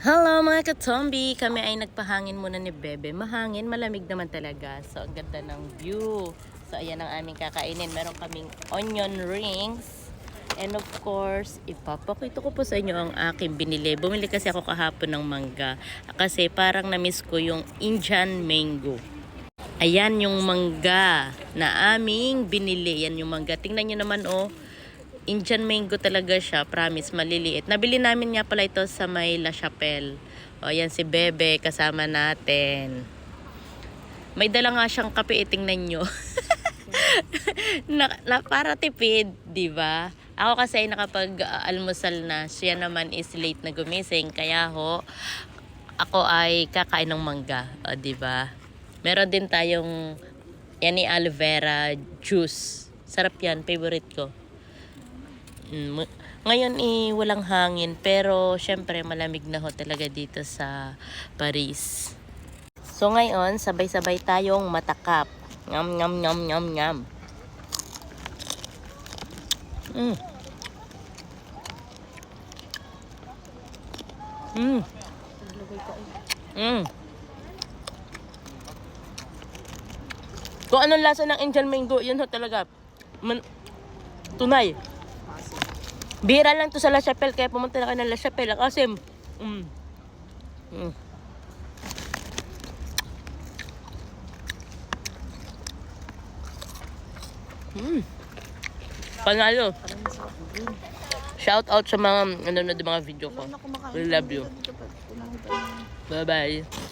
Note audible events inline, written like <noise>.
Hello mga katombi! Kami ay nagpahangin muna ni Bebe. Mahangin, malamig naman talaga. So, ang ganda ng view. So, ayan ang aming kakainin. Meron kaming onion rings. And of course, ipapakita ko po sa inyo ang aking binili. Bumili kasi ako kahapon ng mangga. Kasi parang na-miss ko yung Indian mango. Ayan yung mangga na aming binili. Yan yung mangga. Tingnan nyo naman oh. Indian mango talaga siya. Promise, maliliit. Nabili namin nga pala ito sa may La Chapelle. O, yan si Bebe kasama natin. May dala nga siyang kape, eh, tingnan nyo. <laughs> na, na, para tipid, di ba? Ako kasi ay nakapag-almusal na. Siya naman is late na gumising. Kaya ho, ako ay kakain ng mangga. O, di ba? Meron din tayong yan ni aloe vera juice. Sarap yan. Favorite ko. Mm, ngayon eh, walang hangin. Pero, syempre, malamig na ho talaga dito sa Paris. So, ngayon, sabay-sabay tayong matakap. Ngam, ngam, ngam, ngam, ngam. Mm. Mm. Mm. Kung anong lasa ng Indian mango, yun ho talaga. Man- tunay. Bira lang to sa La Chapelle, kaya pumunta na kayo ng La Chapelle. Kasi, mm, mm. Mm. Panalo. Shout out sa mga nanonood ng mga video ko. We love you. Bye-bye.